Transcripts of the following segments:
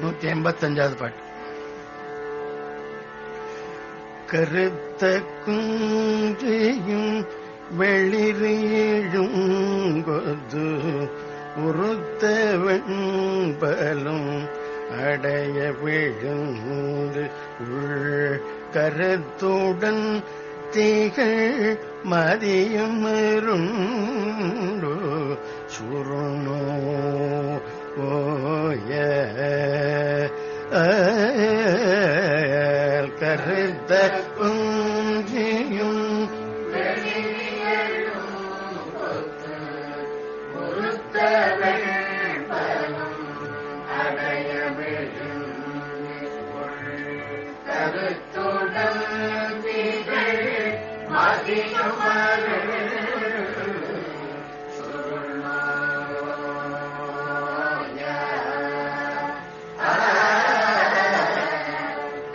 நூத்தி எண்பத்தஞ்சாவது பாட்டு. கருத்த குன்றியும் வெளிரீழும் கொது உருத்த வெண்பலும் அடைய விழுந்து உள் கருத்துடன் திகழ் மதியம் சுருணோ ஓய கருத்த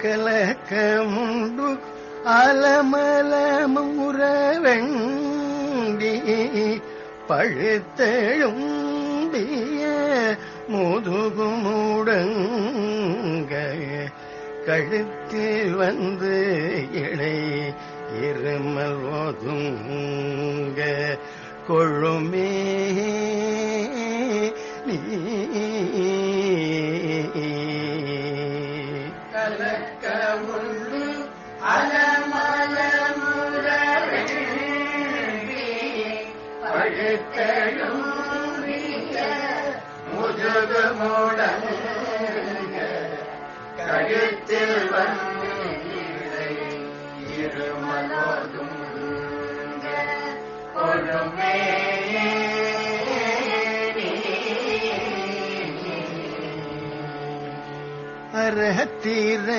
கலக்கமுண்டு அலமலமுறவெண்டி பழுத்தெழும்பிய முதுகுமுடன் கழுத்தில் வந்து இழை இருமல் ஓதுங்க கொழுமே. நீ கழுத்தில்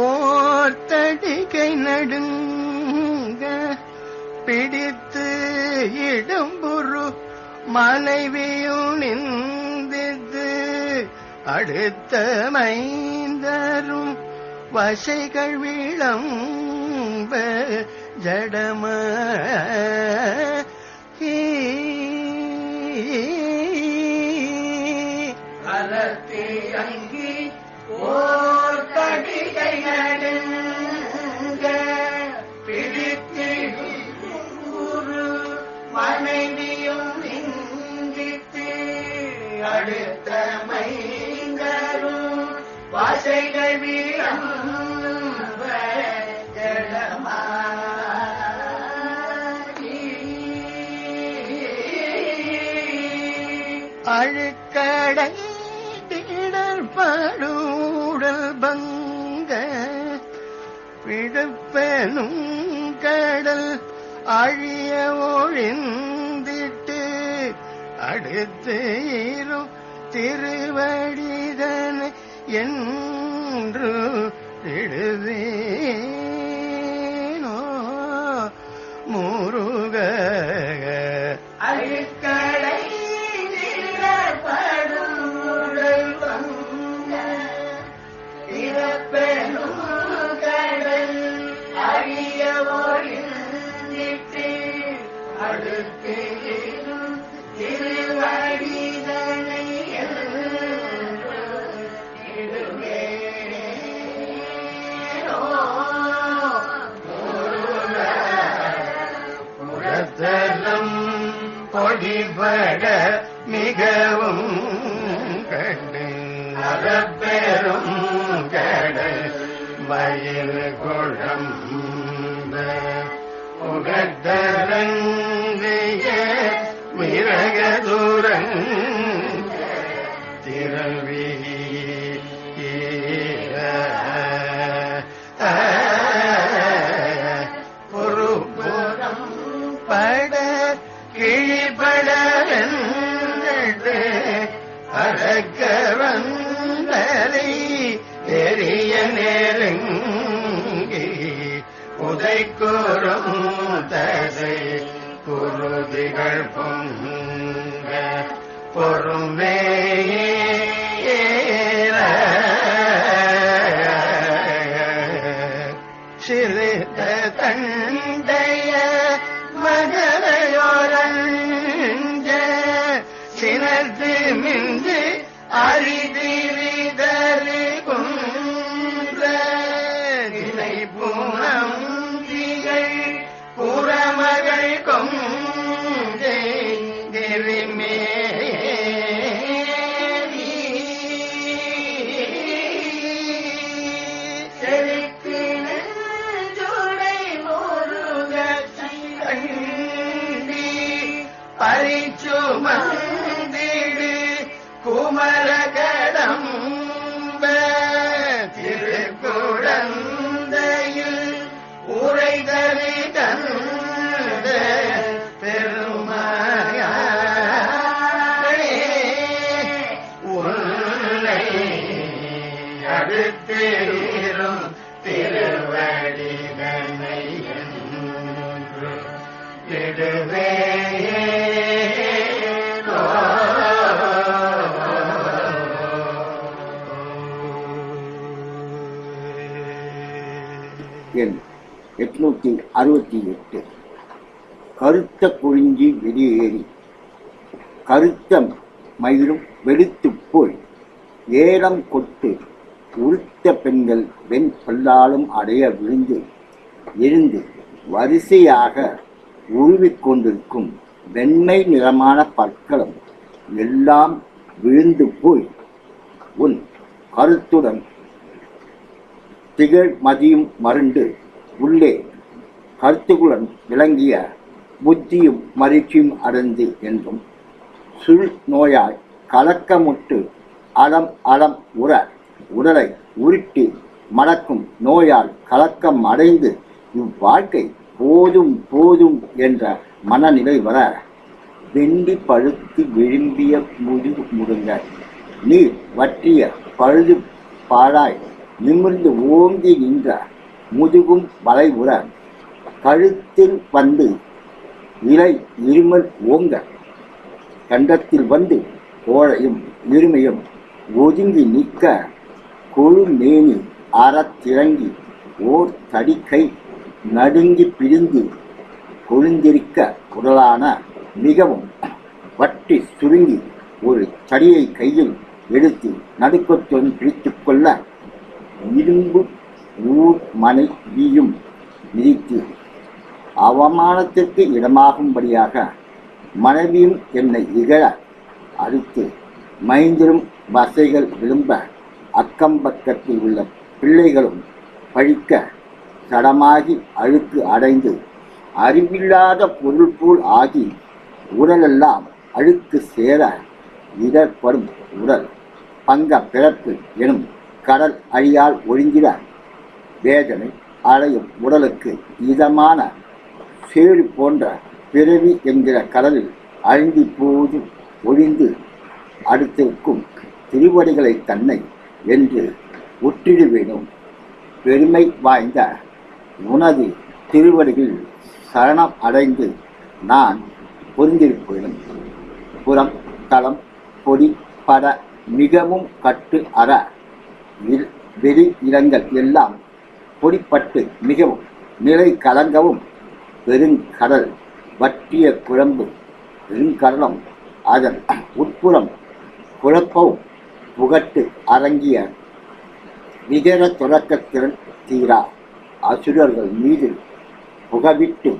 ஓர்த்தடிகை நடுங்க பிடித்து இடம்புரு மனைவியும் நிந்தித்து அடுத்த மைந்தரும் வசைகள் விளம்ப ஜடம அலத்தி அங்கி ஓர் தடிகை நடு அழுக்கடை திடர் பங்க பிழப்பெனும் கடல் அழிய ஒழிந்திட்டு அடுத்து இரும் திருவடிதன் என்று எழுதே அடுத்து திருவடிதனை புறத்தலம் பொடிபட மிகவும் கண்டு அறப்பெரும் கடல் வயல் குழம்ப உகத்தரன் அறக்க வந்தலை தெரிய நெருங்கி உதைக்குறும் தசை குருதிகள் பொங்க பொறுமே தினை பூனம் திகழ் புறமகள் கொங்கை பரி அடுத்தேரும் திருவடிதனை என்று எண் எட்நூத்தி அறுபத்தி எட்டு. கருத்த குறிஞ்சி வெளியேறி கருத்த மயிலும் வெளுத்துப் போய் ஏலம் கொட்டு உருத்த பெண்கள் வெண் பல்லாலும் அடைய விழுந்து எழுந்து வரிசையாக உருவிக்கொண்டிருக்கும் வெண்மை நிறமான பற்களும் எல்லாம் விழுந்து போய் உன் கருத்துடன் திகழ் மதியும் மருண்டு உள்ளே கருத்துக்குடன் விளங்கிய புத்தியும் மகிழ்ச்சியும் அடைந்து என்றும் சுள் நோயால் கலக்கமுட்டு அலம் அலம் உற உடலை உருட்டி மடக்கும் நோயால் கலக்கம் அடைந்து இவ்வாழ்க்கை போதும் போதும் என்ற மனநிலை வர வெண்டி பழுத்து விழும்பிய முதுகு முடுங்க. நீர் வற்றிய பழுது பாழாய் நிமிர்ந்து ஓங்கி நின்ற முதுகும் வளைவுற கழுத்தில் வந்து இலை இருமல் ஓங்க. கண்டத்தில் வந்து கோழையும் இருமையும் ஒதுங்கி நிற்க கொழுமேனி அறத்திறங்கி ஓர் தடிக்கை நடுங்கி பிரிந்து கொழுந்திருக்க உடலான மிகவும் வட்டி சுருங்கி ஒரு தடியை கையில் எடுத்து நடுக்கத்துடன் பிடித்து கொள்ள இரும்பு ஊர் மனை வீயும் மிதித்து அவமானத்திற்கு இடமாகும்படியாக மனைவியும் என்னை இகழ அடுத்து மைந்திரும் வசைகள் விழும்ப அக்கம் பக்கத்தில் உள்ள பிள்ளைகளும் பழிக்க சடமாகி அழுக்கு அடைந்து அறிவில்லாத பொருள் போல் ஆகி உடலெல்லாம் அழுக்கு சேர இடர்படும் உடல் பங்க பிறப்பு எனும் கடல் அழியால் ஒழுங்கிட வேதனை அடையும் உடலுக்கு இதமான சேறு போன்ற பிறவி என்கிற கடலில் அழிந்து போது ஒழிந்து அடுத்திருக்கும் திருவடிகளை தன்னை என்று உற்றிடுவேனும் பெருமை வாய்ந்த உனது திருவடிகள் சரணம் அடைந்து நான் பொருந்திருப்பேனும். புறம் தளம் பொடி பட மிகவும் கட்டு அற வெளி இடங்கள் எல்லாம் பொடிப்பட்டு மிகவும் நிலை கலங்கவும் பெருங்கடல் வற்றிய குழம்பு பெருங்கடலம் அதன் உட்புறம் குழப்பவும் புகட்டு அரங்கிய விகர தொடக்கத்திறன் தீரா. அசுரர்கள் மீது புகவிட்டு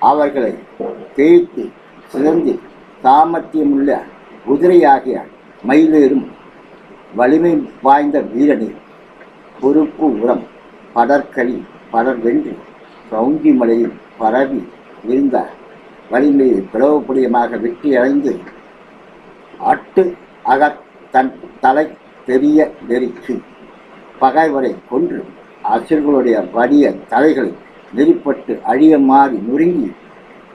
அவர்களை தேய்த்து சிறந்து சாமர்த்தியமுள்ள குதிரையாகிய மயிலேறும் வலிமை வாய்ந்த வீரனே. பொறுப்பு உரம் படற்களி படர்வென்று சவுங்கி மலையில் பரவி இருந்த வலிமையை பிளவுபடியமாக வெற்றியடைந்து அட்டு அகத் தன் தலை தெரிய நெறிக்கு பகைவரை கொன்று அசுர்களுடைய வடிய தலைகளை நெறிப்பட்டு அழிய மாறி நொறுங்கி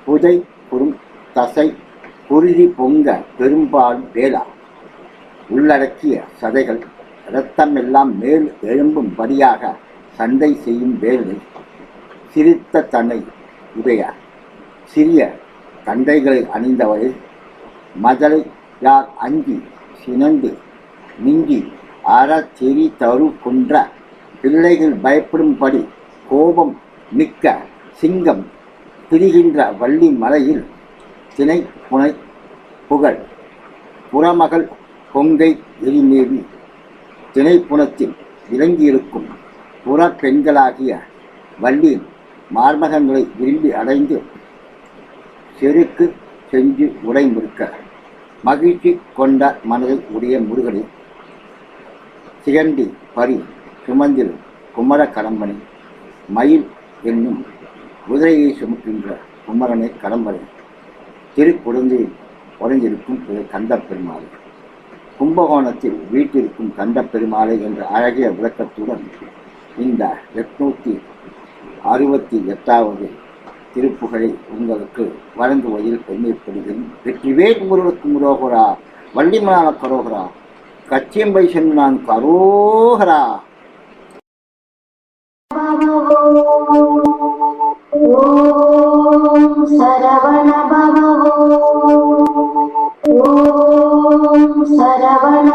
புதை குறும் தசை குருதி பொங்க பெரும்பாலும் வேளா உள்ளடக்கிய சதைகள் இரத்தமெல்லாம் மேல் எழும்பும்படியாக சண்டை செய்யும் வேலை. சிரித்த தன்னை உடைய சிறிய தண்டைகளை அணிந்தவரை மதலை யார் அஞ்சி சினந்து மிஞ்சி அறச்செறி தரு கொன்ற பிள்ளைகள் பயப்படும்படி கோபம் மிக்க சிங்கம் திரிகின்ற வள்ளி மலையில் திணை புனை புகழ் புறமகள் கொங்கை எரிமேவி திணைப்புணத்தில் இறங்கியிருக்கும் புற பெண்களாகிய வள்ளியின் மார்மகங்களை விரும்பி அடைந்து செருக்கு செஞ்சு உடைமுறுக்க மகிழ்ச்சி கொண்ட மனதை உடைய முருகனை சிகண்டி பரி சுமந்தில் குமர கடம்பனை மயில் என்னும் குதிரையை சுமக்கின்ற குமரனை கடம்பனை திருக்குழந்தையில் உறைந்திருக்கும் கந்த பெருமாள் கும்பகோணத்தில் வீட்டிற்கும் கந்த பெருமாளை என்ற அழகிய விளக்கத்துடன் இந்த எட்நூற்றி அறுபத்தி எட்டாவது திருப்புகழை உங்களுக்கு வழங்குவதில் பெருமைப்படுகிறேன் வெற்றிவேல் முருகனுக்கு முரோகரா வள்ளிமலான கரோகரா கச்சியம்பை சென்னான் கரோகரா. ஓம் சரவண பவோ ஓம் சரவண